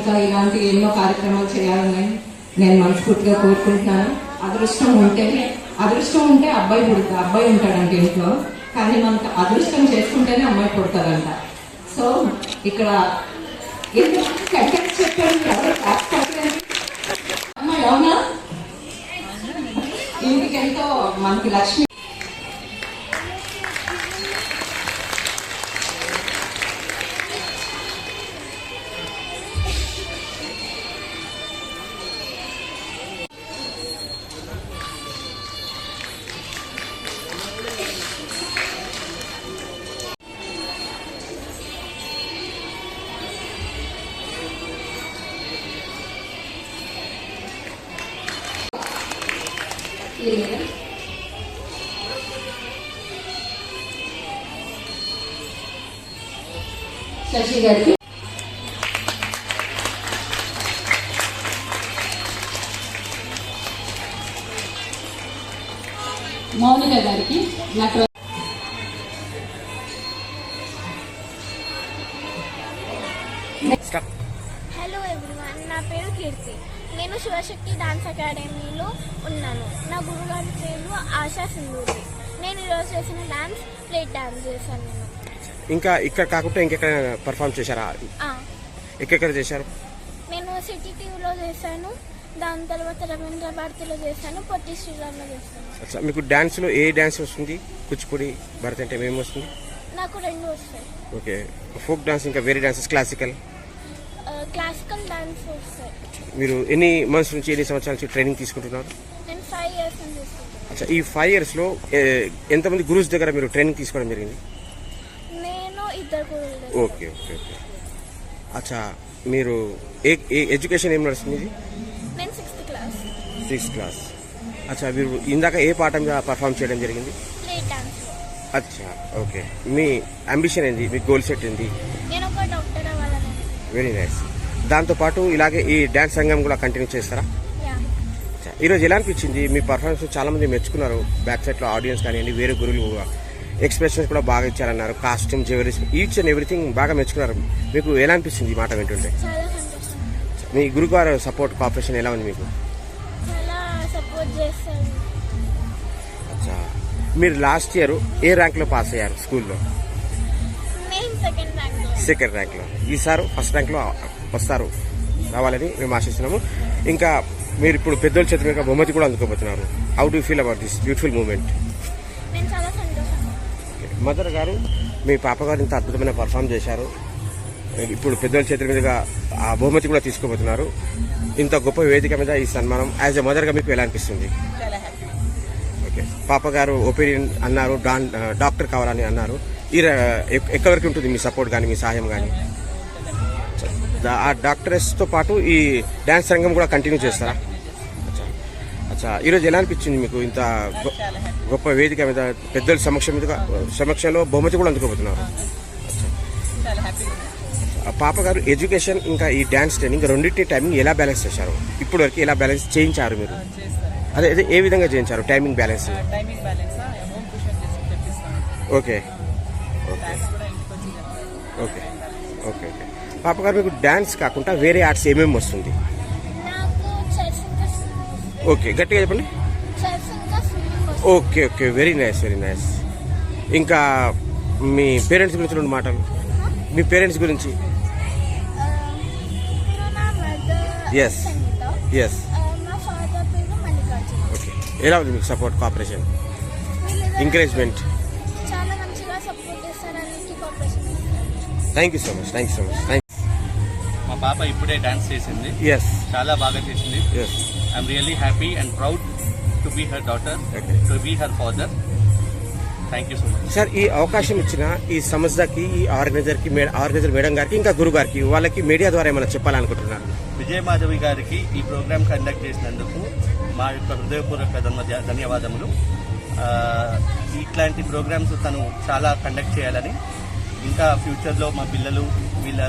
ఇంకా ఇలాంటి ఎన్నో కార్యక్రమాలు చేయాలని నేను మనస్ఫూర్తిగా కోరుకుంటున్నాను. అదృష్టం ఉంటేనే అదృష్టం ఉంటే అబ్బాయి పుడుతుంది అబ్బాయి ఉంటాడంట ఇంట్లో. కానీ మనకు అదృష్టం చేసుకుంటేనే అమ్మాయి పుడతాడంట. సో ఇక్కడ ఎందుకు కట్టెక్స్ ఎవరు అమ్మాయి అవునా? ఇంటికి ఎంతో మనకి లక్ష్మి శశి గారికి. మౌనిక గారికి నాకు హలో ఎవ్రీవన్ నా పేరు కీర్తి. నేను శివశక్తి డాన్స్ అకాడమీలో ఉన్నాను. నా గురుగారి పేరు ఆశా సింధూరి. నేను ఈరోజు చేసిన డాన్స్ ప్లేట్ డాన్స్ చేశాను. ఇంకా ఇక్కడ కాకుండా ఇంకెక్కడ పర్ఫామ్ చేశారా? ఆ, ఎక్కడెక్కడ చేశారు? నేను సిటీ టీవీలో చేశాను దాని తర్వాత రవీంద్ర భారతిలో చేశాను పొట్టి శ్రీరామ్లో చేశాను. అచ్చా మీకు డ్యాన్స్లో ఏ డ్యాన్స్ వస్తుంది? కూచిపూడి భరతనాట్యం ఏమి వస్తుంది? నాకు రెండు వస్తాయి. ఓకే ఫోక్ డాన్స్ ఇంకా వేరే డాన్సెస్ క్లాసికల్ క్లాసికల్ డాన్స్ వస్తాయి. మీరు ఎన్ని మంత్స్ నుంచి ఎన్ని సంవత్సరాల నుంచి ట్రైనింగ్ తీసుకుంటున్నారు? నేను ఫైవ్ ఇయర్స్ నుంచి ఈ ఫైవ్ ఇయర్స్లో ఎంతమంది గురుస్ దగ్గర మీరు ట్రైనింగ్ తీసుకోవడం జరిగింది? Okay okay okay. అచ్చా మీరు ఏ ఏ ఎడ్యుకేషన్ ఏం నడుస్తుంది ఇది? సిక్స్త్ క్లాస్ అచ్చా మీరు ఇందాక ఏ మీద పర్ఫామ్ చేయడం జరిగింది? అచ్చా ఓకే. మీ అంబిషన్ ఏంది? మీ గోల్ సెట్ ఏంది? వెరీ నైస్ దాంతోపాటు ఇలాగే ఈ డ్యాన్స్ రంగం కూడా కంటిన్యూ చేస్తారా? ఈరోజు ఎలా అనిపించింది? మీ పర్ఫార్మెన్స్ చాలా మంది మెచ్చుకున్నారు. బ్యాక్ సైడ్లో ఆడియన్స్ కానివ్వండి వేరే గురువులు ఎక్స్ప్రెషన్స్ కూడా బాగా ఇచ్చారన్నారు. Costume jewelleries each and everything బాగా మెచ్చుకున్నారు. మీకు ఎలా అనిపిస్తుంది ఈ మాట వింటుంటే? మీ గురుగారు సపోర్ట్ కోఆపరేషన్ ఎలా ఉంది మీకు? మీరు లాస్ట్ ఇయర్ ఏ ర్యాంక్లో పాస్ అయ్యారు స్కూల్లో సెకండ్ ర్యాంక్ సెకండ్ ర్యాంక్లో. ఈసారి ఫస్ట్ ర్యాంక్లో వస్తారు. రావాలని మేము ఆశిస్తున్నాము. ఇంకా మీరు ఇప్పుడు పెద్దోళ్ళ చేతి మీద బహుమతి కూడా అందుకోబోతున్నారు. How do feel about this beautiful moment mother గారు మీ పాప గారు ఇంత అద్భుతమైన పర్ఫామ్ చేశారు. ఇప్పుడు పెద్దోళ్ళ చేతుల మీదుగా ఆ బహుమతి కూడా తీసుకోబోతున్నారు. ఇంత గొప్ప వేదిక మీద ఈ సన్మానం యాజ్ ఎ మదర్గా మీకు ఎలా అనిపిస్తుంది? ఓకే పాప గారు ఒపీనియన్ అన్నారు డాన్ డాక్టర్ కావాలని అన్నారు. ఈ ఎక్కడి వరకు ఉంటుంది మీ సపోర్ట్ కానీ మీ సహాయం కానీ ఆ డాక్టర్స్తో పాటు ఈ డ్యాన్స్ రంగం కూడా కంటిన్యూ చేస్తారా? అచ్చా ఈరోజు ఎలా అనిపించింది మీకు ఇంత గొప్ప వేదిక మీద పెద్దల సమక్షం మీద సమక్షంలో బహుమతి కూడా అందుకోబోతున్నారు? ఆ పాప గారు ఎడ్యుకేషన్ ఇంకా ఈ డ్యాన్స్ ట్రైనింగ్ రెండింటి టైమింగ్ ఎలా బ్యాలెన్స్ చేశారు? ఇప్పటి వరకు ఎలా బ్యాలెన్స్ చేయించారు మీరు? అదే అదే ఏ విధంగా చేయించారు timing balance? Okay. Okay. Okay. Okay పాప గారు మీకు డ్యాన్స్ కాకుండా వేరే ఆర్ట్స్ ఏమేమి వస్తుంది? ఓకే గట్టిగా చెప్పండి. Okay okay very nice very nice ఇంకా మీ పేరెంట్స్ గురించి రెండు మాటలు. మీ పేరెంట్స్ గురించి. ఎస్ మల్లికార్జున ఓకే ఎలా ఉంది మీకు support cooperation encouragement thank you so much thank you so much thank మా పాప ఇప్పుడే డాన్స్ చేసింది. ఎస్ చాలా బాగా చేసింది. I'm really happy and proud to be her daughter. To be her father thank you so much sir ఈ అవకాశం ఇచ్చిన ఈ సంస్థకి ఈ ఆర్గనైజర్కి ఆర్గనైజర్ మేడం గారికి ఇంకా గురువు గారికి వాళ్ళకి మీడియా ద్వారా ఏమైనా చెప్పాలనుకుంటున్నారు? విజయమాధవి గారికి ఈ ప్రోగ్రామ్ కండక్ట్ చేసినందుకు మా యొక్క హృదయపూర్వక ధన్య- ధన్యవాదములు. ఇట్లాంటి ప్రోగ్రామ్స్ తను చాలా కండక్ట్ చేయాలని. ఇంకా ఫ్యూచర్లో మా పిల్లలు వీళ్ళ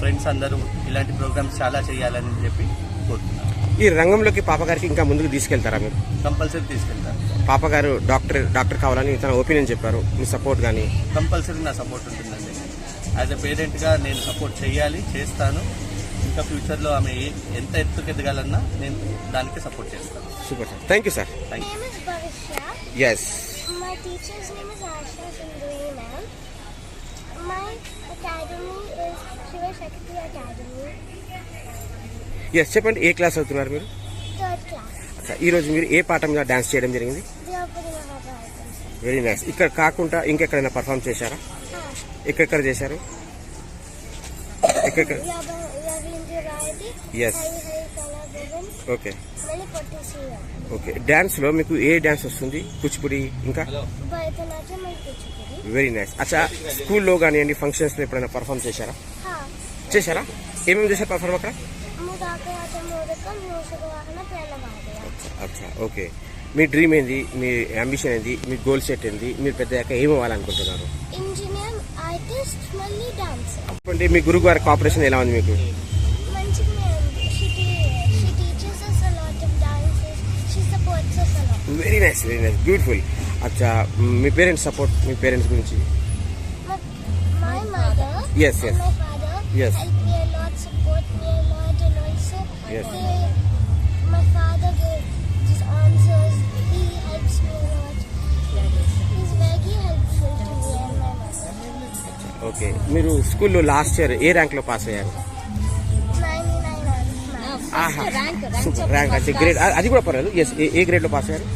ఫ్రెండ్స్ అందరూ ఇలాంటి ప్రోగ్రామ్స్ చాలా చేయాలని చెప్పి కోరుతున్నాను. ఈ రంగంలోకి పాప గారికి ఇంకా ముందుకు తీసుకెళ్తారా మీరు? కంపల్సరీ తీసుకెళ్తాను. పాప గారు డాక్టర్ డాక్టర్ కావాలని తన ఒపీనియన్ చెప్పారు. మీ సపోర్ట్ కానీ కంపల్సరీ నా సపోర్ట్ ఉంటుందండి. యాజ్ ఎ పేరెంట్గా నేను సపోర్ట్ చేయాలి చేస్తాను. ఇంకా ఫ్యూచర్లో ఆమె ఎంత ఎత్తుకు ఎదగాలన్నా నేను దానికి సపోర్ట్ చేస్తాను. Super sir thank you sir thank you. Yes My teacher's name is Asha Sundari ma'am. My academy is Shiva Shakti Academy, yes చెప్పండి ఏ క్లాస్ అవుతున్నారు మీరు? Third class. అచ్చా, ఈ రోజు మీరు ఏ పాట మీద డాన్స్ చేయడం జరిగింది? Draupadi. వెరీ నైస్ ఇక్కడ కాకుండా ఇంకెక్కడైనా పర్ఫామ్ చేశారా? ఎక్కడెక్కడ చేశారు? ఎక్కడెక్కడ? Ravindra Rayati, Yes. Hari Hari Kala Bhavan, okay Potti. Okay డాన్స్లో మీకు ఏ డాన్స్ వస్తుంది? కూచిపూడి ఇంకా? And వెరీ నైస్ అచ్చా స్కూల్లో కానివ్వండి ఫంక్షన్స్లో ఎప్పుడైనా పర్ఫామ్ చేశారా? చేశారా? ఏమేమి చేశారు పర్ఫామ్ అక్కడ? అచ్చా ఓకే. మీ డ్రీమ్ ఏంది? మీ అంబిషన్ ఏంది? మీ గోల్ సెట్ ఏంది? మీరు పెద్దయ్యాక ఏం అవ్వాలనుకుంటున్నారు? అంటే మీ గురువు గారి కోఆపరేషన్ ఎలా ఉంది మీకు? Very nice very nice beautiful అచ్చా మీ పేరెంట్స్ సపోర్ట్ మీ పేరెంట్స్ గురించి? మీ అండ్ మై మదర్ ఓకే మీరు స్కూల్లో లాస్ట్ ఇయర్ ఏ ర్యాంక్లో పాస్ అయ్యారు? 99 ఆహా. సూపర్ ర్యాంక్ అంటే గ్రేడ్ అది కూడా పర్వాలేదు. ఎస్ ఏ గ్రేడ్లో పాస్ అయ్యారు?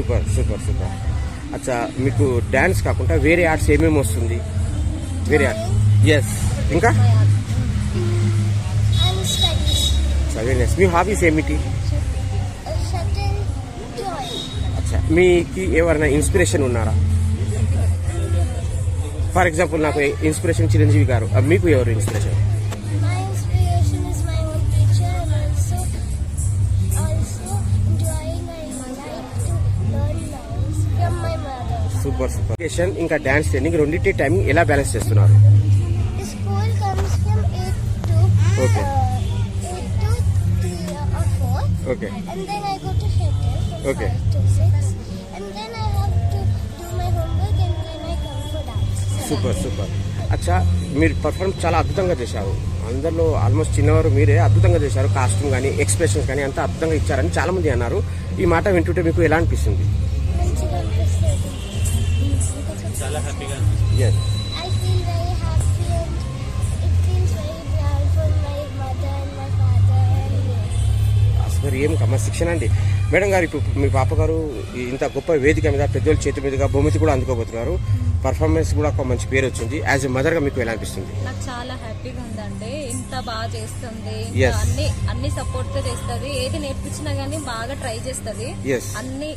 Super super super. అచ్చా మీకు డాన్స్ కాకుండా వేరే ఆర్ట్స్ ఏమేమి వస్తుంది? వేరే ఆర్ట్స్. ఎస్ ఇంకా? అండ్ మీ హాబీస్ ఏమిటి? అచ్చా మీకు ఎవరైనా ఇన్స్పిరేషన్ ఉన్నారా? ఫర్ ఎగ్జాంపుల్ నాకు ఇన్స్పిరేషన్ చిరంజీవి గారు. మీకు ఎవరు ఇన్స్పిరేషన్ సూపర్ సూపర్. ఎడ్యుకేషన్ ఇంకా డాన్స్ ట్రైనింగ్ రెండింటి టైమింగ్ ఎలా బ్యాలెన్స్ చేస్తున్నారు? The school comes from 8 to Okay. 8 to 3 or 4 okay and then I go to shuttle from Okay. 5 to 6 and then I have to do my homework and then I come for dance. Super super. అచ్చా మీరు performance చాలా అద్భుతంగా చేశారు. అందరిలో almost చిన్నవారు మీరే అద్భుతంగా చేశారు. Costume కానీ ఎక్స్ప్రెషన్స్ కానీ అంతా అద్భుతంగా ఇచ్చారని చాలా మంది అన్నారు. ఈ మాట వింటుంటే మీకు ఎలా అనిపిస్తుంది? Yes I feel very happy and it feels very proud for my mother and my father. And me. అసలు ఏం క్రమశిక్షణ అండి? మేడం గారు ఇప్పుడు మీ పాప గారు ఇంత గొప్ప వేదిక మీద పెద్దోళ్ళ చేతి మీదుగా బహుమతి కూడా అందుకోబోతున్నారు. పర్ఫార్మెన్స్ కూడా ఒక మంచి పేరు వచ్చింది. యాజ్ ఎ మదర్గా మీకు ఎలా అనిపిస్తుంది? నాకు చాలా హ్యాపీగా ఉందండి. ఇంత బాగా చేస్తుంది. ఇంకా Yes. అన్ని అన్ని సపోర్ట్తో చేస్తుంది. ఏది నేర్పించినా గానీ బాగా ట్రై చేస్తుంది. Yes. అన్ని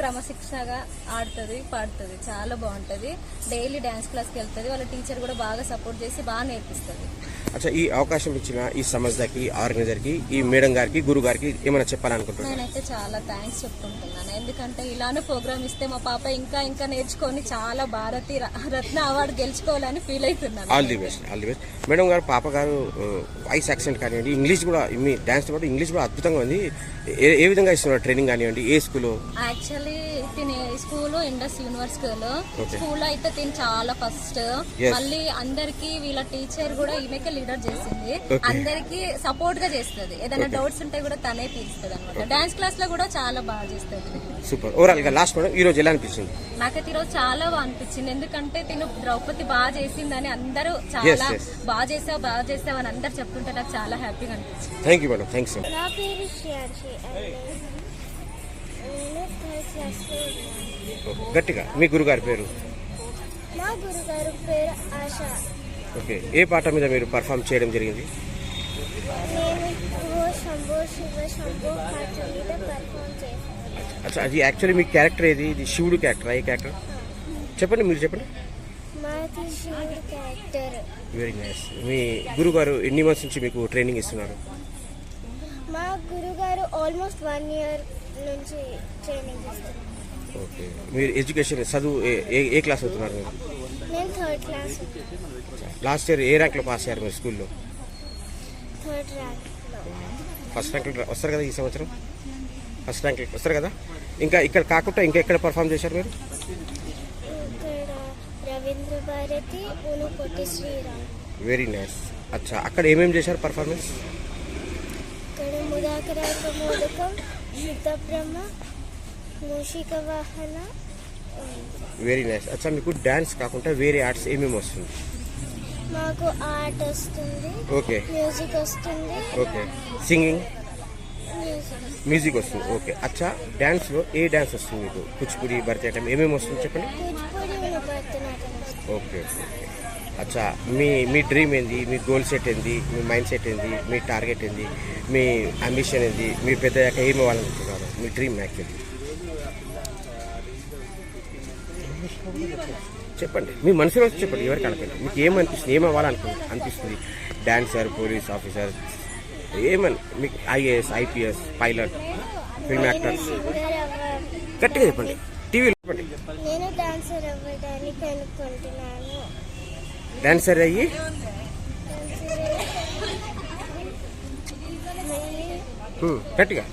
క్రమశిక్షణగా ఆడుతుంది పాడుతుంది. చాలా బాగుంటది. డైలీ డ్యాన్స్ క్లాస్కి వెళ్తుంది. వాళ్ళ టీచర్ కూడా బాగా సపోర్ట్ చేసి బాగా నేర్పిస్తుంది. అచ్చా ఈ అవకాశం ఇచ్చిన ఈ సంస్థకి ఆర్గనైజర్కి ఈ మేడం గారికి గురువు గారికి ఏమైనా చెప్పాలనుకుంటున్నారు? నేనైతే చాలా థ్యాంక్స్ చెప్పుకుంటున్నాను. ఎందుకంటే ఇలానే ప్రోగ్రామ్ ఇస్తే మా పాప ఇంకా ఇంకా నేర్చుకొని చాలా భారతి రత్న అవార్డు గెలుచుకోవాలని ఫీల్ అవుతున్నాను. All the best all the best madam గారు పాప గారు వాయిస్ యాక్సెంట్ కానివ్వండి ఇంగ్లీష్ కూడా మీ డాన్స్ పాటు ఇంగ్లీష్ కూడా అద్భుతంగా ఉంది. ఏ విధంగా ఇస్తున్నారు ట్రైనింగ్ కానివ్వండి ఏ స్కూల్లో యాక్చువల్లీ తిని స్కూల్ ఇండస్ యూనివర్సిటీలో. Okay. స్కూల్ అయితే తిని చాలా ఫస్ట్. మళ్ళీ అందరికి వీళ్ళ టీచర్ కూడా ఈమెకే లీడర్ చేసింది. అందరికి సపోర్ట్గా చేస్తుంది. ఏదైనా. డౌట్స్ ఉంటే కూడా తనే తీరుస్తుంది అనమాట డాన్స్ క్లాస్లో కూడా చాలా బాగా చేస్తుంది. సూపర్ ఓవరాల్గా లాస్ట్ ఈ రోజు ఎలా అనిపిస్తుంది? నాకైతే ఈరోజు చాలా బాగా అనిపించింది. ఎందుకంటే తిను ద్రౌపది బాగా చేసిందని అందరూ Yes, చాలా. బాగా చేసావు బాగా చేసావు అని అందరు చెప్తుంటే నాకు చాలా హ్యాపీగా అనిపించింది. థ్యాంక్ యూ మేడం థ్యాంక్స్ నా పేరు శ్రేయాన్షి గట్టిగా. మీ గురుగారి పేరు? మా గురుగారు పేరు ఆశ. ఓకే. ఏ పాట మీద మీరు పర్ఫామ్ చేయడం జరిగింది? అచ్చా అది యాక్చువల్లీ మీ క్యారెక్టర్ ఏది? ఇది శివుడు క్యారెక్టర్ ఏ క్యారెక్టర్ చెప్పండి మీరు చెప్పండి. వెరీ నైస్ మీ గురుగారు ఎన్ని మంత్స్ నుంచి మీకు ట్రైనింగ్ ఇస్తున్నారు? మా గురుగారు ఆల్మోస్ట్ వన్ ఇయర్ నుంచి ట్రైనింగ్ ఇస్తున్నారు ఓకే మీరు ఎడ్యుకేషన్ చదువు ఏ- ఏ క్లాస్ అవుతున్నారు నేను థర్డ్ క్లాస్ లాస్ట్ ఇయర్ ఏ ర్యాంక్లో పాస్ అయ్యారు మీరు స్కూల్లో? ఫస్ట్ ర్యాంక్ వస్తారు కదా ఈ సంవత్సరం? ఫస్ట్ ర్యాంక్ వస్తారు కదా? ఇంకా ఇక్కడ కాకుండా ఇంకా ఎక్కడ పర్ఫామ్ చేశారు మీరు? వెరీ నైస్ అచ్చా అక్కడ ఏమేమి చేశారు పర్ఫార్మెన్స్ వెరీ నైస్ అచ్చా మీకు డ్యాన్స్ కాకుండా వేరే ఆర్ట్స్ ఏమేమి వస్తుంది? మాకు ఆర్ట్ వస్తుంది ఓకే. మ్యూజిక్ వస్తుంది. ఓకే. సింగింగ్? మ్యూజిక్. వస్తుంది ఓకే. అచ్చా డ్యాన్స్లో ఏ డ్యాన్స్ వస్తుంది మీకు? కూచిపూడి భరతనాట్యం ఏమేమి వస్తుంది చెప్పండి? Okay okay. అచ్చా మీ మీ డ్రీమ్ ఏంది? మీ గోల్ సెట్ ఏంది? మీ మైండ్ సెట్ ఏంది? మీ టార్గెట్ ఏంది? మీ అంబిషన్ ఏంది? మీ పెద్దయ్యాక ఏమి అవ్వాలనుకుంటున్నారు? మీ డ్రీమ్ యాక్చువల్లీ? చెప్పండి. మీ మనసులో చెప్పండి ఎవరికి అడగండి మీకు ఏమనిపిస్తుంది ఏం అవ్వాలనుకు అనిపిస్తుంది? డాన్సర్ పోలీస్ ఆఫీసర్ ఏమని? మీకు IAS IPS pilot film actors. గట్టిగా చెప్పండి. టీవీలో చెప్పండి. నేను డాన్సర్ అవ్వడానికి అనుకుంటున్నాను. డాన్సర్ అయ్యి? గట్టిగా.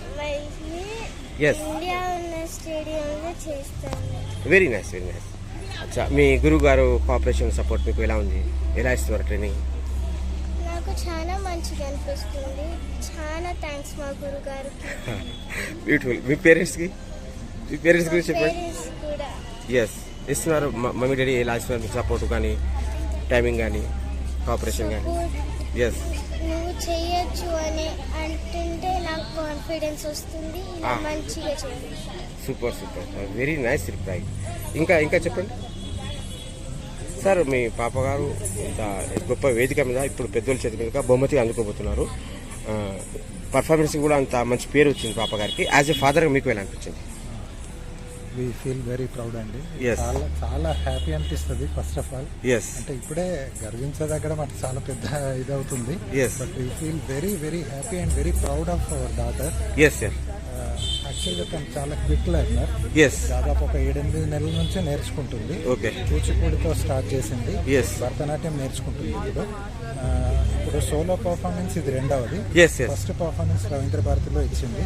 Yes very nice very nice మీ గురువు గారు కోఆపరేషన్ సపోర్ట్ మీకు ఎలా ఉంది? ఎలా ఇస్తున్నారు ట్రైనింగ్ నాకు చాలా మంచిగా అనిపిస్తుంది. చాలా థ్యాంక్స్ మా గురుగారికి. బ్యూటిఫుల్ మీ పేరెంట్స్కి మీ పేరెంట్స్ గురించి చెప్పండి. ఎస్ ఇస్తున్నారు. మమ్మీ డాడీ ఎలా ఇస్తున్నారు? మీకు సపోర్ట్ కానీ టైమింగ్ కానీ కోఆపరేషన్ కానీ? ఎస్ నువ్వు చేయొచ్చు అని అంటుంటే నాకు కాన్ఫిడెన్స్ వస్తుంది. Ah. మంచిగా చేయాలి super super very nice reply ఇంకా ఇంకా చెప్పండి. సార్ మీ పాప గారు ఇంత గొప్ప వేదిక మీద ఇప్పుడు పెద్దోళ్ళ చేతి మీదుగా బహుమతిగా అందుకోబోతున్నారు. పర్ఫార్మెన్స్ కూడా అంత మంచి పేరు వచ్చింది పాప గారికి. యాజ్ ఎ ఫాదర్గా మీకు ఎలా అనిపించింది? వి ఫీల్ వెరీ ప్రౌడ్ అండి. చాలా చాలా హ్యాపీ అనిపిస్తుంది ఫస్ట్ ఆఫ్ ఆల్ ఎస్ అంటే ఇప్పుడే గర్వించదగ్గర మనకు చాలా పెద్ద ఇదవుతుంది. Yes. But we feel very very happy and very proud of our daughter yes sir యాక్చువల్గా తను చాలా క్విక్ లెర్నర్ ఎస్ దాదాపు ఒక ఏడెనిమిది నెలల నుంచే నేర్చుకుంటుంది. ఓకే కూచిపూడితో స్టార్ట్ చేసింది. Yes. భరతనాట్యం నేర్చుకుంటుంది ఇప్పుడు. ఇప్పుడు సోలో పర్ఫార్మెన్స్ ఇది రెండవది. Yes yes first performance Ravindra భారతిలో ఇచ్చింది.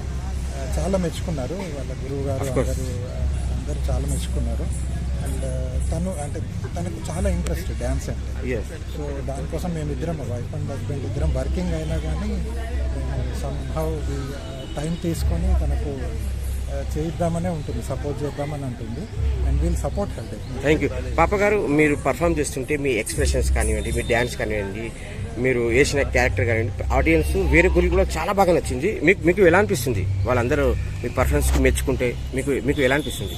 చాలా మెచ్చుకున్నారు. వాళ్ళ గురువు గారు. అందరూ అందరూ చాలా మెచ్చుకున్నారు. అండ్ తను అంటే తనకు చాలా ఇంట్రెస్ట్ డ్యాన్స్ అంటే. ఎస్ సో దానికోసం మేము ఇద్దరం వైఫ్ అండ్ హస్బెండ్ ఇద్దరం వర్కింగ్ అయినా కానీ సంహౌ టైం తీసుకొని తనకు ఆ, చేయిద్దామనే ఉంటుంది సపోర్ట్ చేద్దామని ఉంటుంది and we'll support health thank you పాప గారు మీరు పర్ఫామ్ చేస్తుంటే మీ ఎక్స్ప్రెషన్స్ కానివ్వండి మీ డ్యాన్స్ కానివ్వండి మీరు వేసిన క్యారెక్టర్ కానివ్వండి ఆడియన్స్ వేరే గురికి కూడా చాలా బాగా నచ్చింది. మీకు మీకు ఎలా అనిపిస్తుంది? వాళ్ళందరూ మీ పర్ఫార్మెన్స్కి మెచ్చుకుంటే మీకు మీకు ఎలా అనిపిస్తుంది?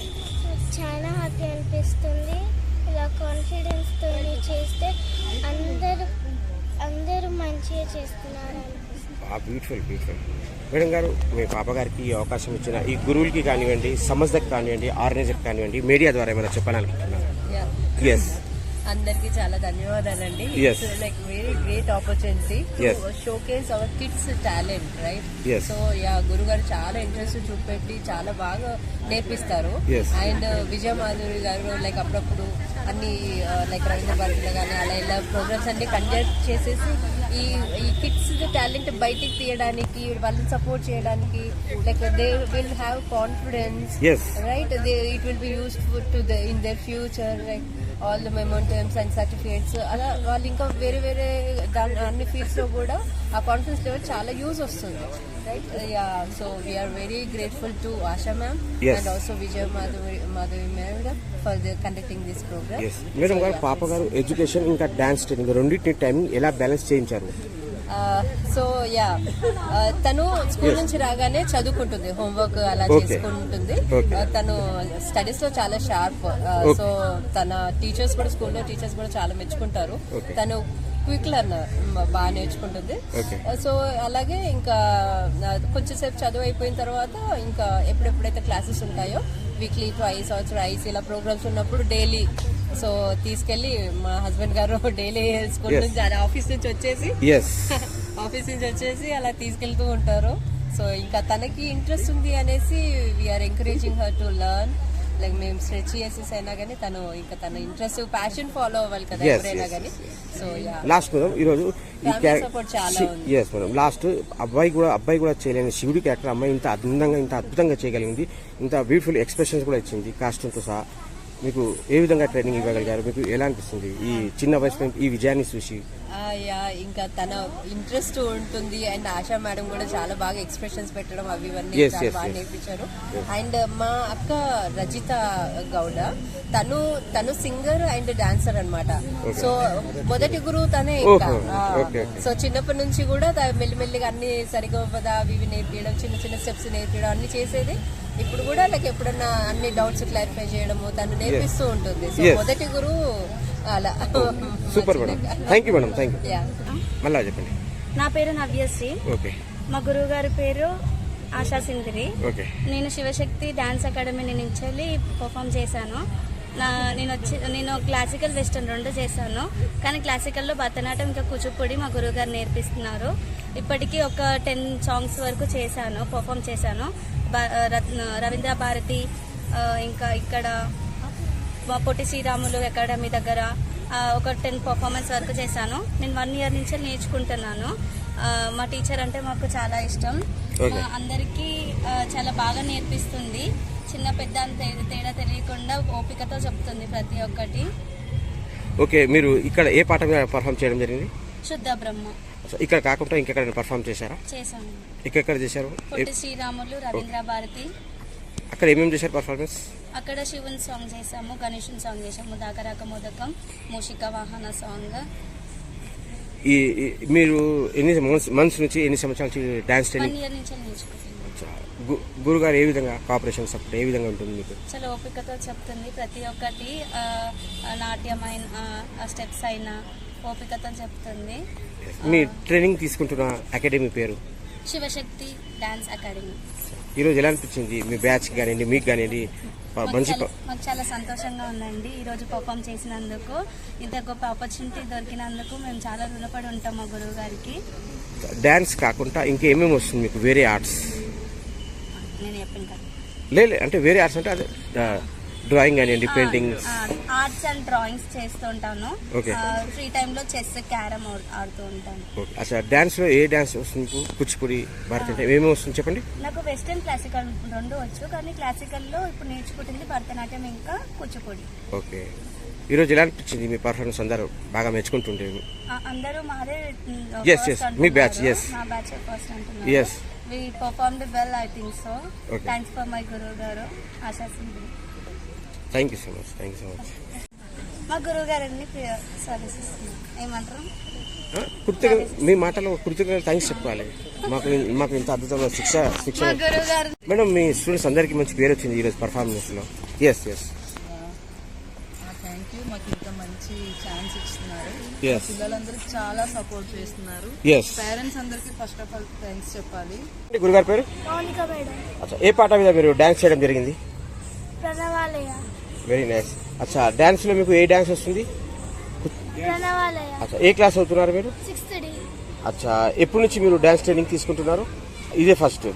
బ్యూటిఫుల్ బ్యూటిఫుల్ మేడం గారు మీ పాప గారికి ఈ అవకాశం ఇచ్చిన ఈ గురువులకి కానివ్వండి సమస్యకి కానివ్వండి ఆర్గనైజర్ కానివ్వండి మీడియా ద్వారా ఏమైనా చెప్పాలనుకుంటున్నారు ఎస్ అందరికి చాలా ధన్యవాదాలండి Yes. Like very great opportunity Yes. Showcase our kids talent right. So ya గురుగారు చాలా ఇంట్రెస్ట్ చూపెట్టి చాలా బాగా నేర్పిస్తారు. అండ్ విజయ మాధురి గారు లైక్ అప్పుడప్పుడు అన్ని లైక్ రవీంద్ర భారతిలో కానీ అలా ఇలా ప్రోగ్రామ్స్ అన్ని కండక్ట్ చేసేసి ఈ ఈ కిడ్స్ టాలెంట్ బయటికి తీయడానికి వాళ్ళని సపోర్ట్ చేయడానికి like they will have confidence right? They, it will be used for, to the in their all the mementos and certificates. అలా వాళ్ళు ఇంకా వేరే వేరే దాని అన్ని ఫీల్డ్స్లో కూడా ఆ కాన్ఫిడెన్స్ లెవెల్ చాలా యూజ్ వస్తుంది. Right ya so we are very grateful to Asha ma'am. And also Vijaya Madhavi Madhavi madam for the conducting this programme madam గారు పాప గారు ఎడ్యుకేషన్ ఇంకా డాన్స్ ట్రైనింగ్ రెండింటి టైమింగ్ ఎలా బ్యాలెన్స్ చేయించారు? సో యా తను స్కూల్ నుంచి రాగానే చదువుకుంటుంది హోంవర్క్ అలా. చేసుకుంటుంది తను స్టడీస్లో చాలా షార్ప్. సో తన టీచర్స్ కూడా స్కూల్లో టీచర్స్ కూడా చాలా మెచ్చుకుంటారు. తను క్విక్ లర్నర్ బాగా నేర్చుకుంటుంది. సో అలాగే ఇంకా కొంచెంసేపు చదువు అయిపోయిన తర్వాత ఇంకా ఎప్పుడెప్పుడైతే క్లాసెస్ ఉంటాయో వీక్లీ ట్వైస్ ఆర్ థ్రైస్ ఇలా ప్రోగ్రామ్స్ ఉన్నప్పుడు డైలీ సో తీసుకెళ్ళి మా హస్బెండ్ గారు డైలీ స్కూల్. నుంచి ఆఫీస్ నుంచి వచ్చేసి ఆఫీస్ నుంచి వచ్చేసి అలా తీసుకెళ్తూ ఉంటారు. సో ఇంకా తనకి ఇంట్రెస్ట్ ఉంది అనేసి we are encouraging her to learn like మేము స్ట్రెచ్ చేసేసి అయినా కానీ తను ఇంకా తన ఇంట్రెస్ట్ ప్యాషన్ ఫాలో అవ్వాలి కదా ఎవరైనా కానీ సో లాస్ట్ మేడం ఈరోజు. ఎస్ మేడం లాస్ట్ అబ్బాయి కూడా అబ్బాయి కూడా చేయలేని శివుడి క్యారెక్టర్ అమ్మాయి ఇంత అందంగా ఇంత అద్భుతంగా చేయగలిగింది. ఇంత బ్యూటిఫుల్ ఎక్స్ప్రెషన్స్ కూడా ఇచ్చింది కాస్ట్యూమ్తో సహా. మీకు ఏ విధంగా ట్రైనింగ్ ఇవ్వగలిగారు? మీకు ఎలా అనిపిస్తుంది ఈ చిన్న వయసులో ఈ విజయాన్ని చూసి? ఇంకా తన ఇంట్రెస్ట్ ఉంటుంది అండ్ ఆశా మేడం కూడా చాలా బాగా ఎక్స్ప్రెషన్స్ పెట్టడం అవి ఇవన్నీ బాగా. నేర్పించారు. అండ్ మా అక్క రజిత గౌడ తను తను సింగర్ అండ్ డాన్సర్ అన్నమాట. సో మొదటి గురువు తనే ఇంకా. సో చిన్నప్పటి నుంచి కూడా మెల్లిమెల్లిగా అన్ని సరిగా అవి ఇవి నేర్పించడం చిన్న చిన్న స్టెప్స్ నేర్పించడం అన్ని చేసేది. ఇప్పుడు కూడా లైక్ ఎప్పుడన్నా అన్ని డౌట్స్ క్లారిఫై చేయడము తను నేర్పిస్తూ ఉంటుంది. సో. మొదటి గురువు అలా. Super madam thank you madam thank you మళ్ళా చెప్పండి. నా పేరు నవ్యశ్రీ. ఓకే మా గురువు గారి పేరు ఆశా సింధిరి. ఓకే నేను శివశక్తి డాన్స్ అకాడమీ నుంచి వెళ్ళి పర్ఫామ్ చేశాను. నా నేను వచ్చి నేను క్లాసికల్ వెస్టర్న్ రెండు చేశాను. కానీ క్లాసికల్లో భరతనాట్యం ఇంకా కూచిపూడి మా గురువు గారు నేర్పిస్తున్నారు. ఇప్పటికీ ఒక టెన్ సాంగ్స్ వరకు చేశాను పర్ఫామ్ చేశాను. రవీంద్ర భారతి ఇంకా ఇక్కడ మా పొట్టి శ్రీరాములు అకాడమీ దగ్గర ఒక టెన్ పర్ఫార్మెన్స్ వరకు చేశాను. నేను వన్ ఇయర్ నుంచే నేర్చుకుంటున్నాను. మా టీచర్ అంటే మాకు చాలా ఇష్టం. అందరికీ చాలా బాగా నేర్పిస్తుంది. చిన్న పెద్ద అని తేడా తెలియకుండా ఓపికతో చెప్తుంది ప్రతి ఒక్కటి. ఓకే మీరు ఇక్కడ ఏ పాట మీద పర్ఫామ్ చేయడం జరిగింది? శుద్ధ బ్రహ్మ. ఇక్కడ కాకుండా ఇంకెక్కడ పర్ఫామ్ చేశారా? చేశాను. ఎక్కడెక్కడ చేశారు? పొట్టి శ్రీరాములు రవీంద్ర భారతి. అక్కడ ఏమేమి చేశారు పర్ఫార్మెన్స్ అక్కడ శివుని సాంగ్ చేసాము గణేషుని సాంగ్ చేసాము దాకరాక మోదకం మూషిక వాహన సాంగ్ ఈ మీరు ఎన్ని మంత్స్ మంత్స్ నుంచి ఎన్ని సంవత్సరాల నుంచి డాన్స్ ట్రైనింగ్ ఇయర్ నుంచి నేర్చుకుంటున్నాను గు- గురుగారు ఏ విధంగా కాపరేషన్ సపోర్ట్ ఏ విధంగా ఉంటుంది మీకు? చాలా ఓపికతో చెప్తుంది ప్రతి ఒక్కటి నాట్యమైన స్టెప్స్ అయినా ఓపికతో చెప్తుంది. మీ ట్రైనింగ్ తీసుకుంటున్న అకాడమీ పేరు? శివశక్తి డాన్స్ అకాడమీ ఈరోజు ఎలా అనిపించింది? మీ బ్యాచ్ కానివ్వండి మీకు కానివ్వండి మంచి మాకు చాలా సంతోషంగా ఉందండి. ఈరోజు పర్ఫామ్ చేసినందుకు ఇంత గొప్ప ఆపర్చునిటీ దొరికినందుకు మేము చాలా రుణపడి ఉంటాం మా గురువు గారికి డాన్స్ కాకుండా ఇంకేమేమి వస్తుంది మీకు? వేరే ఆర్ట్స్ లేదు అంటే వేరే ఆర్ట్స్ అంటే అదే డ్రాయింగ్ కానివ్వండి పెయింటింగ్ ఆర్ట్స్ అండ్ డ్రాయింగ్స్ చేస్తుంటాను Okay. ఫ్రీ టైంలో చెస్ క్యారమ్ ఆడుతూ ఉంటాను. అసలు డాన్స్లో ఏ డాన్స్ వస్తుంది కూచిపూడి భరతనాట్యం ఏమేమి వస్తుంది చెప్పండి? నాకు వెస్టర్న్ క్లాసికల్ రెండు వచ్చు కానీ క్లాసికల్లో ఇప్పుడు నేర్చుకుంటుంది భరతనాట్యం ఇంకా కూచిపూడి. ఓకే ఈరోజు ఎలా అనిపించింది మీ పర్ఫార్మెన్స్ అందరూ బాగా మెచ్చుకుంటుంటే? ఆ, అందరూ మాదే first yes. మీ yes. మా బ్యాచ్ ఫస్ట్ అంటున్నారు. We performed well I think so. Thanks for my గురువు గారు Asha Sindhu thank you so much thank you so much మా గురువు సర్వీస్ ఇస్తున్నాం ఏమంటారు? కృతజ్ఞ మీ మాటలో కృతజ్ఞత థ్యాంక్స్ చెప్పాలి మాకు మాకు ఇంత అద్భుతమైన శిక్ష శిక్షణ గారు మేడం మీ స్టూడెంట్స్ అందరికీ మంచి పేరు వచ్చింది ఈరోజు పర్ఫార్మెన్స్లో. ఎస్ ఎస్ మంచి ఛాన్స్ ఇస్తున్నారు. Yes. పిల్లలందరికీ చాలా సపోర్ట్ చేస్తున్నారు. పేరెంట్స్ అందరికీ ఫస్ట్ ఆఫ్ ఆల్ థ్యాంక్స్ చెప్పాలి. గురుగారి పేరు? ఏ పాట మీద మీరు డాన్స్ చేయడం జరిగింది? ప్రణవాలయ. వెరీ నైస్ అచ్చా డాన్స్లో మీకు ఏ డాన్స్ వస్తుంది? ప్రణవాలయ. అచ్చా ఏ క్లాస్ అవుతున్నారు మీరు? అచ్చా ఎప్పటి నుంచి మీరు డాన్స్ ట్రైనింగ్ తీసుకుంటున్నారు? ఇదే ఫస్ట్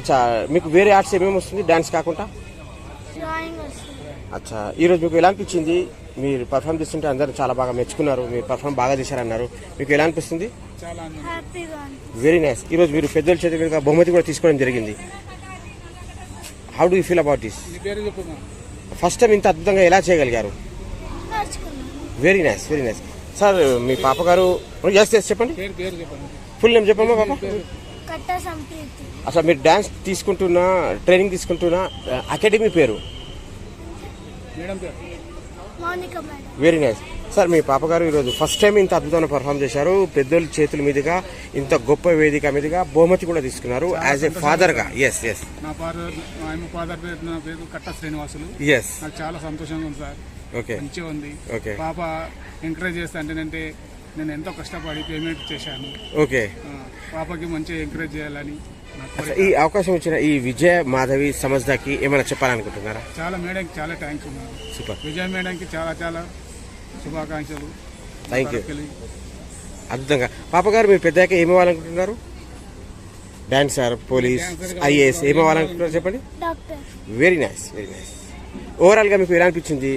అచ్చా మీకు వేరే ఆర్ట్స్ ఏమేమి వస్తుంది? డాన్స్ కాకుండా? డ్రాయింగ్ వస్తుంది. అచ్చా ఈరోజు మీకు ఎలా అనిపించింది? మీరు పర్ఫామ్ చేస్తుంటే అందరూ చాలా బాగా మెచ్చుకున్నారు. మీరు పర్ఫామ్ బాగా చేశారన్నారు. మీకు ఎలా అనిపిస్తుంది? వెరీ నైస్ ఈరోజు మీరు పెద్దల చేతి మీదుగా బహుమతి కూడా తీసుకోవడం జరిగింది. How do you feel about this first time ఇంత అద్భుతంగా ఎలా చేయగలిగారు? Very nice very nice sir మీ పాప గారు ఎస్ ఎస్ చెప్పండి. ఫుల్ నేమ్ చెప్పమ్మా పాప. అసలు మీరు డాన్స్ తీసుకుంటున్న ట్రైనింగ్ తీసుకుంటున్న అకాడమీ పేరు? Monika madam very nice sir మీ పాప గారు ఈరోజు ఫస్ట్ టైం ఇంత అద్భుతమైన పర్ఫామ్ చేశారు. పెద్దోళ్ళ చేతుల మీదుగా ఇంత గొప్ప వేదిక మీదుగా బహుమతి కూడా తీసుకున్నారు. యాజ్ ఎ ఫాదర్గా ఎస్ ఎస్ నా ఫాదర్ ఫాదర్ పేరు నా పేరు కట్ట శ్రీనివాసులు. ఎస్ నాకు చాలా సంతోషంగా ఉంది సార్ ఓకే మంచిగా ఉంది. ఓకే పాప ఎంకరేజ్ చేస్తా అంటే నేను ఎంతో కష్టపడి పేమెంట్ చేశాను. ఓకే. పాపకి మంచిగా ఎంకరేజ్ చేయాలని అసలు. ఈ అవకాశం ఇచ్చిన ఈ విజయ మాధవి సమజ్దాకి ఏమైనా చెప్పాలనుకుంటున్నారా? చాలా మేడంకి చాలా థ్యాంక్స్ ఉన్నాను సూపర్. విజయ్ మేడంకి చాలా చాలా శుభాకాంక్షలు. Thank you. అద్భుతంగా. పాప గారు మీరు పెద్దగా ఏమి అవ్వాలనుకుంటున్నారు డాన్సర్ పోలీస్ ఐఏఎస్ ఏమి అవ్వాలనుకుంటున్నారు చెప్పండి? Doctor very nice very nice ఓవరాల్గా మీకు ఎలా అనిపించింది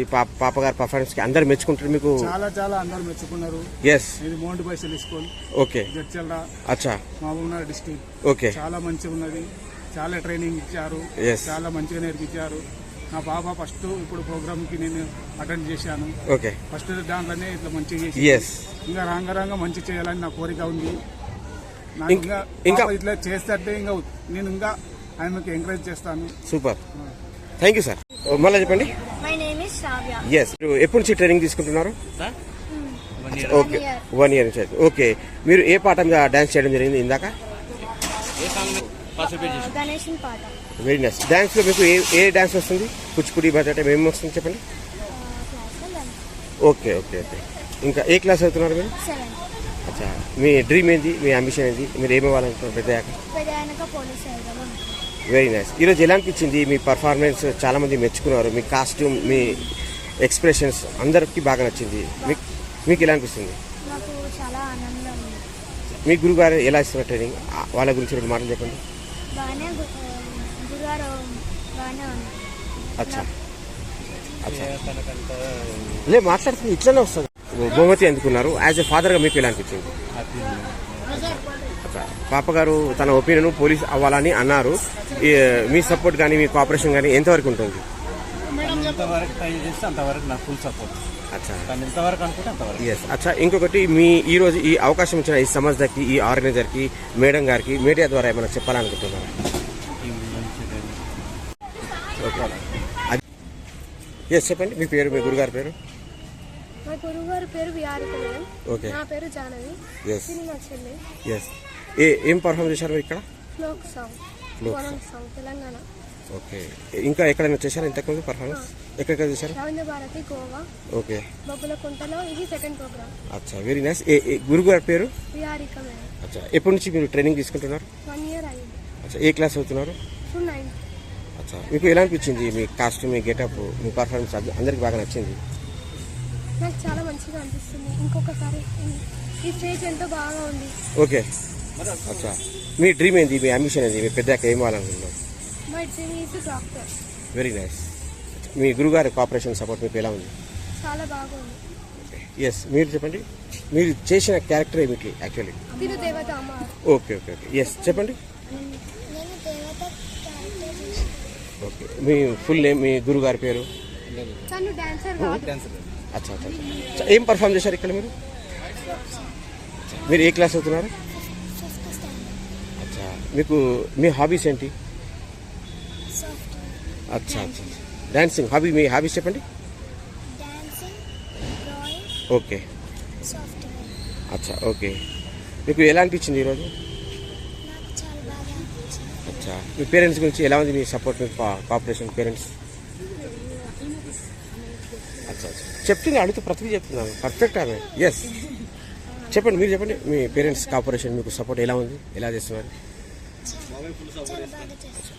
పాప గారి పర్ఫార్మెన్స్కి? అందరు మెచ్చుకుంటారు మీకు? చాలా చాలా అందరూ మెచ్చుకున్నారు. ఎస్ ఇది Mount Basil school okay Jadcherla అచ్చా. మహబూబ్నగర్ డిస్ట్రిక్ట్ ఓకే చాలా మంచిగా ఉన్నది. చాలా ట్రైనింగ్ ఇచ్చారు. చాలా మంచిగా నేర్పించారు. నా పాప ఫస్ట్ ఇప్పుడు ప్రోగ్రామ్కి నేను అటెండ్ చేశాను. ఓకే ఫస్ట్ దాంట్లోనే ఇట్లా మంచిగా. ఇంకా రాంగ రాంగ మంచి చేయాలని నా కోరిక ఉంది. ఇంక- ఇట్లా చేస్తే ఇంకా నేను ఇంకా ఆమెకి ఎంకరేజ్ చేస్తాను. సూపర్ థ్యాంక్ యూ సార్ మళ్ళీ చెప్పండి. My name is Shravya yes ఎప్పటి నుంచి ట్రైనింగ్ తీసుకుంటున్నారు? ఓకే వన్ ఇయర్ నుంచి అయితే. ఓకే మీరు ఏ పాట మీద డాన్స్ చేయడం జరిగింది ఇందాక? వెరీ నైస్ డాన్స్లో మీకు ఏ ఏ డాన్స్ వస్తుంది? కూచిపూడి భరతనాట్యం ఏమి వస్తుంది చెప్పండి? ఓకే ఓకే ఓకే ఇంకా ఏ క్లాస్ అవుతున్నారు మీరు? అచ్చా మీ డ్రీమ్ ఏంది? మీ అంబిషన్ ఏంది? మీరు ఏమి పోలీస్ అయ్యాను వెరీ నైస్ ఈరోజు ఎలా అనిపించింది మీ పర్ఫార్మెన్స్ చాలా మంది మెచ్చుకున్నారు. మీ కాస్ట్యూమ్ మీ ఎక్స్ప్రెషన్స్ అందరికీ బాగా నచ్చింది. మీకు మీకు ఎలా అనిపిస్తుంది? నాకు చాలా ఆనందం ఉంది. మీ గురుగారు ఎలా ఇస్తున్నారు ట్రైనింగ్ వాళ్ళ గురించి రెండు మాటలు చెప్పండి. అచ్చా. లే మాట్లాడుతుంది. ఇట్లనే వస్తుంది. బహుమతి అందుకున్నారు. యాజ్ ఎ ఫాదర్గా మీకు ఎలా అనిపించింది? అచ్చా. పాప. గారు తన ఒపీనియన్ పోలీస్ అవ్వాలని అన్నారు. ఈ, మీ సపోర్ట్ కానీ మీ కోఆపరేషన్ కానీ ఎంతవరకు ఉంటుంది? ఎంతవరకు ట్రై చేస్తే అంతవరకు నాకు ఫుల్ సపోర్ట్ అచ్చా. కానీ ఎంతవరకు అనుకుంటే అంతవరకు. ఎస్ అచ్చా ఇంకొకటి మీ ఈ రోజు ఈ అవకాశం ఇచ్చిన ఈ సంస్థకి ఈ ఆర్గనైజర్కి మేడం గారికి మీడియా ద్వారా ఏమైనా చెప్పాలనుకుంటున్నారు? ఎస్ చెప్పండి. మీ పేరు మీ గురుగారి పేరు? మా గురుగారి పేరు విహారిక మేడం. ఓకే నా పేరు జానవి. ఎస్ ఎస్ ఏ ఏం పర్ఫామ్ చేశారు ఇక్కడ? ఓకే. ఇంకా ఎక్కడైనా చేశారా ఇంతకుముందు పర్ఫార్మెన్స్? ఎక్కడెక్కడ చేశారు? ఓకే. అచ్చా వెరీ నైస్. ఏ ఏ గురుగారి పేరు? అచ్చా ఎప్పటి నుంచి మీరు ట్రైనింగ్ తీసుకుంటున్నారు? అచ్చా ఏ క్లాస్ అవుతున్నారు అచ్చా మీకు ఎలా అనిపించింది? మీ కాస్ట్యూమ్ మీ గెటప్ మీ పర్ఫార్మెన్స్ అందరికి బాగా నచ్చింది? నాకు చాలా మంచిగా అనిపిస్తుంది. ఇంకొకసారి ఈ స్టేజ్ ఎంతో బాగా ఉంది. ఓకే. అచ్చా. మీ డ్రీమ్ ఏంది? మీ అంబిషన్ ఏంది? మీ పెద్దాక ఏం అవ్వాలనుకుంటున్నారు my dream is doctor very nice మీ గురుగారి కోఆపరేషన్ సపోర్ట్ మీకు ఎలా ఉంది? చాలా బాగుంది. ఎస్ మీరు చెప్పండి. మీరు చేసిన క్యారెక్టర్ ఏమిటి యాక్చువల్లీ తిరు దేవత అమ్మ. ఓకే ఓకే ఓకే ఎస్ చెప్పండి. నేను దేవత ఓకే మీ ఫుల్ నేమ్ మీ గురుగారి పేరు? తను డాన్సర్ కాదు. అచ్చా అచ్చా అచ్చా. ఏం పర్ఫామ్ చేశారు ఇక్కడ మీరు? మీరు ఏ క్లాస్ అవుతున్నారు మీకు మీ హాబీస్ ఏంటి? అచ్చా అచ్చా డాన్సింగ్ హాబీ మీ హాబీస్ చెప్పండి. ఓకే అచ్చా ఓకే మీకు ఎలా అనిపించింది ఈరోజు? అచ్చా. మీ పేరెంట్స్ గురించి ఎలా ఉంది మీ సపోర్ట్ మీ కోఆపరేషన్ పేరెంట్స్ అచ్చా అచ్చా. చెప్తున్నా అడుగుతూ ప్రతిదీ చెప్తున్నాను పర్ఫెక్ట్ ఆమె. ఎస్ చెప్పండి మీరు చెప్పండి. మీ పేరెంట్స్ కోఆపరేషన్ మీకు సపోర్ట్ ఎలా ఉంది? ఎలా చేస్తున్నారు?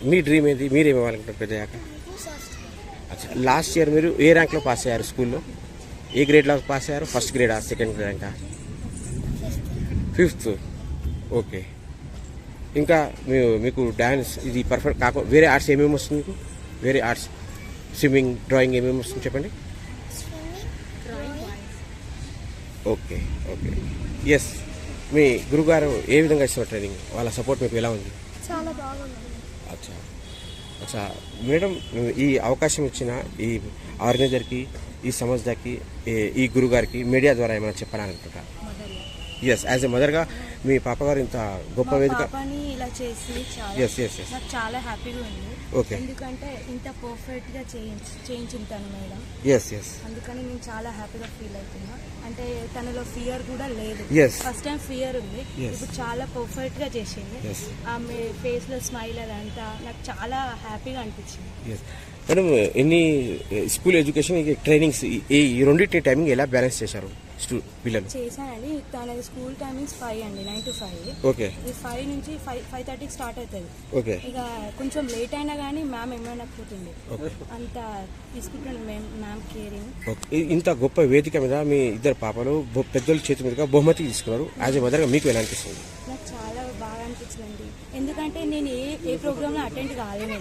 మీ డ్రీమ్ ఏంటి? మీరేమి ఇవ్వాలనుకుంటారు పెద్దయ్యాక? అచ్చా లాస్ట్ ఇయర్ మీరు ఏ ర్యాంక్లో పాస్ అయ్యారు స్కూల్లో ఏ గ్రేడ్లో పాస్ అయ్యారు? ఫస్ట్ గ్రేడా సెకండ్ ర్యాంకా ఫిఫ్త్ ఓకే ఇంకా మీకు డ్యాన్స్ ఇది పర్ఫెక్ట్ కాకుండా వేరే ఆర్ట్స్ ఏమేమి వస్తుంది మీకు? వేరే ఆర్ట్స్ స్విమ్మింగ్ డ్రాయింగ్ ఏమేమి వస్తుంది చెప్పండి? ఓకే ఓకే ఎస్ మీ గురుగారు ఏ విధంగా ఇస్తున్నారు ట్రైనింగ్ వాళ్ళ సపోర్ట్ మీకు ఎలా ఉంది? చాలా బాగుంది. అచ్చా. అచ్చా మేడం ఈ అవకాశం ఇచ్చిన ఈ ఆర్గనైజర్కి ఈ సంస్థకి ఈ- గురుగారికి మీడియా ద్వారా ఏమైనా చెప్పాలనుకుంటా ఎస్ యాజ్ ఎ మదర్గా మీ పాపగారు ఇంత గొప్ప వేదిక. ఇలా చేసి yes, yes. నాకు చాలా హ్యాపీగా ఉంది. ఎందుకంటే ఇంత పర్ఫెక్ట్గా చేయించి చేయించుంటాను మేడం. అందుకని నేను చాలా హ్యాపీగా ఫీల్ అవుతున్నా. అంటే తనలో ఫియర్ కూడా లేదు. ఫస్ట్ టైం ఫియర్ ఉంది. ఇప్పుడు చాలా పర్ఫెక్ట్గా చేసింది. ఆమె ఫేస్లో స్మైల్ అదంతా నాకు చాలా హ్యాపీగా అనిపించింది. మేడం ఎన్ని స్కూల్ ఎడ్యుకేషన్ ట్రైనింగ్స్ ఈ రెండింటి టైమింగ్ ఎలా బ్యాలెన్స్ చేశారు? పిల్లలు? చేశానండి. తనది స్కూల్ టైమింగ్స్ ఫైవ్ అండి నైన్ టు ఫైవ్. ఓకే. ఈ ఫైవ్ నుంచి ఫైవ్ ఫైవ్ థర్టీకి స్టార్ట్ అవుతుంది. ఓకే. ఇక కొంచెం లేట్ అయినా కానీ మ్యామ్ ఏమైనకపోతుంది Okay. అంత తీసుకుంటుంది మ్యామ్ కేరింగ్. ఇంత గొప్ప వేదిక మీద మీ ఇద్దరు పాపలు పెద్దల చేతి మీదుగా బహుమతి తీసుకున్నారు. యాజ్ ఎ మదర్గా మీకు ఎలా అనిపిస్తుంది? నాకు చాలా బాగా అనిపించిందండి. ఎందుకంటే నేను ఏ ఏ ప్రోగ్రామ్లో అటెండ్ కాలేదు.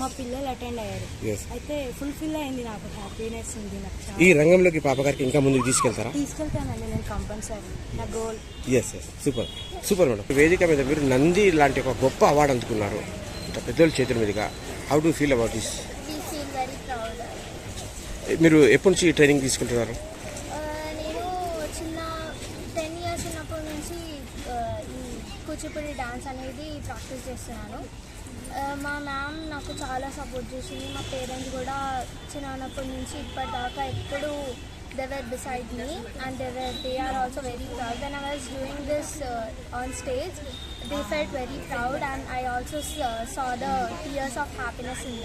మా పిల్లలు అటెండ్ అయ్యారు. Yes. అయితే ఫుల్ఫిల్ అయింది నాకు హ్యాపీనెస్ ఉంది నాకు ఈ రంగంలోకి పాప గారికి ఇంకా ముందుకు తీసుకెళ్తారా? తీసుకెళ్తానండి నేను కంపల్సరీ నా goal yes yes super super madam వేదిక మీద మీరు నంది లాంటి ఒక గొప్ప అవార్డు అందుకున్నారు. ఇంత పెద్దల చేతుల మీదుగా. How do feel about this మీరు ఎప్పటి నుంచి ట్రైనింగ్ తీసుకుంటున్నారు ఆ, నేను చిన్న టెన్ ఇయర్స్ ఉన్నప్పటి నుంచి ఆ, ఈ కూచిపూడి డాన్స్ అనేది ప్రాక్టీస్ చేస్తున్నాను. మా మ్యామ్ నాకు చాలా సపోర్ట్ చేసింది. మా పేరెంట్స్ కూడా చిన్న ఉన్నప్పటి నుంచి ఇప్పటిదాకా ఎప్పుడు they were beside me and they were they are also very proud then I was doing this on stage they felt very proud and I also saw the tears of happiness in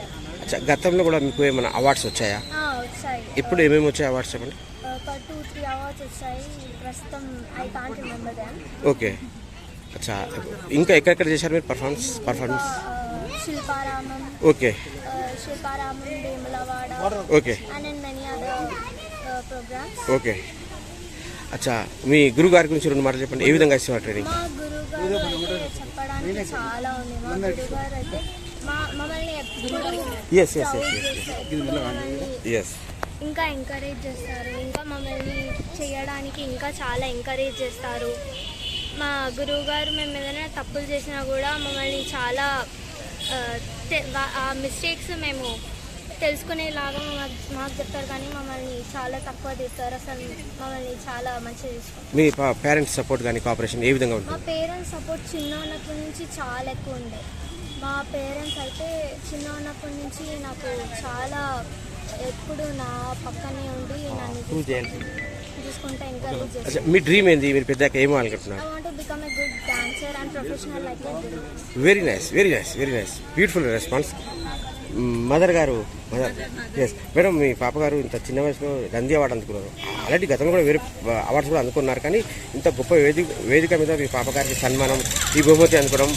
అచ్చా గతంలో కూడా మీకు ఏమైనా awards వచ్చాయా? వచ్చాయి. ఇప్పుడు ఏమేమి వచ్చాయి అవార్డ్స్ చెప్పండి? ఒక టూ త్రీ అవార్డ్స్ వచ్చాయి. ప్రస్తుతం I can't remember them okay అచ్చా ఇంకా ఎక్కడెక్కడ చేశారు మీరు performance performance Shilparamam. Okay. Shilparamam Vemulawada okay. And and many other programmes okay. అచ్చా మీ గురువు గారి గురించి రెండు మాటలు చెప్పండి. ఏ విధంగా ఇస్తున్నారు ట్రైనింగ్ చెప్పడానికి చాలా ఉంది. మా గురువు గారు అయితే మా మమ్మల్ని ఎప్పుడు. చేస్తారు. ఎప్పుడు మమ్మల్ని ఎస్ ఇంకా ఎంకరేజ్ చేస్తారు. ఇంకా మమ్మల్ని చేయడానికి ఇంకా చాలా ఎంకరేజ్ చేస్తారు. మా గురువు గారు మేము ఏదైనా తప్పులు చేసినా కూడా మమ్మల్ని చాలా ఆ, మిస్టేక్స్ మేము తెలుసుకునేలాగా మాకు మాకు చెప్తారు కానీ మమ్మల్ని చాలా తక్కువ తీస్తారు అసలు మమ్మల్ని చాలా మంచిగా తీసుకుంటారు మీ పేరెంట్స్ సపోర్ట్ కానీ కోఆపరేషన్ ఏ విధంగా మా పేరెంట్స్ సపోర్ట్ చిన్న ఉన్నప్పటి నుంచి చాలా ఎక్కువ ఉండే. మా పేరెంట్స్ అయితే చిన్న ఉన్నప్పటి నుంచి నాకు చాలా ఎప్పుడు నా పక్కనే ఉండి నన్ను ఎంకరేజ్ చేస్తారు మీ డ్రీమ్ ఏంది? మీరు పెద్దాక ఏమో అనుకుంటున్నారు. Very nice very nice very nice beautiful response mother గారు ఎస్ మేడం మీ పాప గారు ఇంత చిన్న వయసులో నంది అవార్డు అందుకున్నారు. ఆల్రెడీ గతంలో కూడా వేరే అవార్డ్స్ కూడా అందుకున్నారు. కానీ ఇంత గొప్ప వేదిక వేదిక మీద మీ పాప గారికి సన్మానం ఈ బహుమతి అందుకోవడం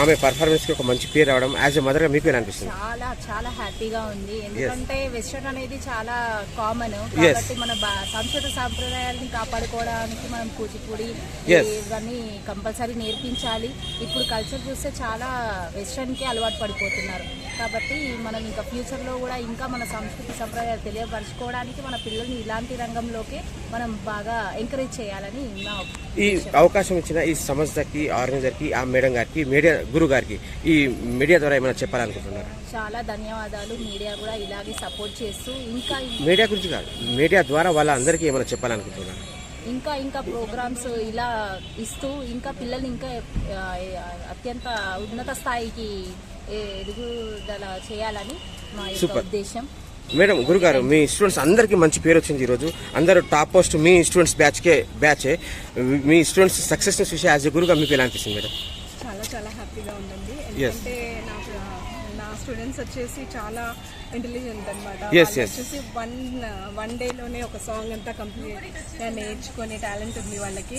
ఆమె పర్ఫార్మెన్స్కి ఒక మంచి పేరు రావడం యాజ్ ఎ మదర్గా మీకు ఎలా అనిపిస్తుంది? చాలా చాలా హ్యాపీగా ఉంది. ఎందుకంటే వెస్టర్న్ అనేది చాలా కామన్. కాబట్టి మన సంస్కృత సాంప్రదాయాలని కాపాడుకోవడానికి మనం కూచిపూడి. ఇవన్నీ కంపల్సరీ నేర్పించాలి. ఇప్పుడు కల్చర్ చూస్తే చాలా వెస్టర్న్కి అలవాటు పడిపోతున్నారు. కాబట్టి మనం ఇంకా ఫ్యూచర్లో కూడా ఇంకా మన సంస్కృతి సంప్రదాయాలు తెలియపరచుకోవడానికి మన పిల్లల్ని ఇలాంటి రంగంలోకి మనం బాగా ఎంకరేజ్ చేయాలని నా ఈ అవకాశం ఇచ్చిన ఈ సంస్థకి ఆర్గనైజర్కి ఆ మేడం గారికి మీడియా గురువు గారికి ఈ మీడియా ద్వారా ఏమైనా చెప్పాలనుకుంటున్నారు? చాలా ధన్యవాదాలు. మీడియా కూడా ఇలాగే సపోర్ట్ చేస్తూ ఇంకా మీడియా గురించి కాదు మీడియా ద్వారా వాళ్ళందరికీ ఏమైనా చెప్పాలనుకుంటున్నారు? ఇంకా ఇంకా ప్రోగ్రామ్స్ ఇలా ఇస్తూ ఇంకా పిల్లల్ని ఇంకా అత్యంత ఉన్నత స్థాయికి ఏ- ఎదుగుదల చేయాలని ఉద్దేశం. మేడం గురుగారు మీ స్టూడెంట్స్ అందరికీ మంచి పేరు వచ్చింది ఈరోజు. అందరూ టాప్ పోస్ట్ మీ స్టూడెంట్స్ బ్యాచ్కే బ్యాచే మీ స్టూడెంట్స్ సక్సెస్ చూసి యాజ్ ఎ గురుగా మీకు ఎలా అనిపిస్తుంది మేడం? చాలా చాలా హ్యాపీగా ఉందండి. ఎందుకంటే నాకు నా స్టూడెంట్స్ వచ్చేసి చాలా ఇంటెలిజెంట్ అనమాట. వచ్చేసి వన్ వన్ డేలోనే ఒక సాంగ్ అంతా కంప్లీట్ నేర్చుకునే టాలెంట్ ఉంది వాళ్ళకి.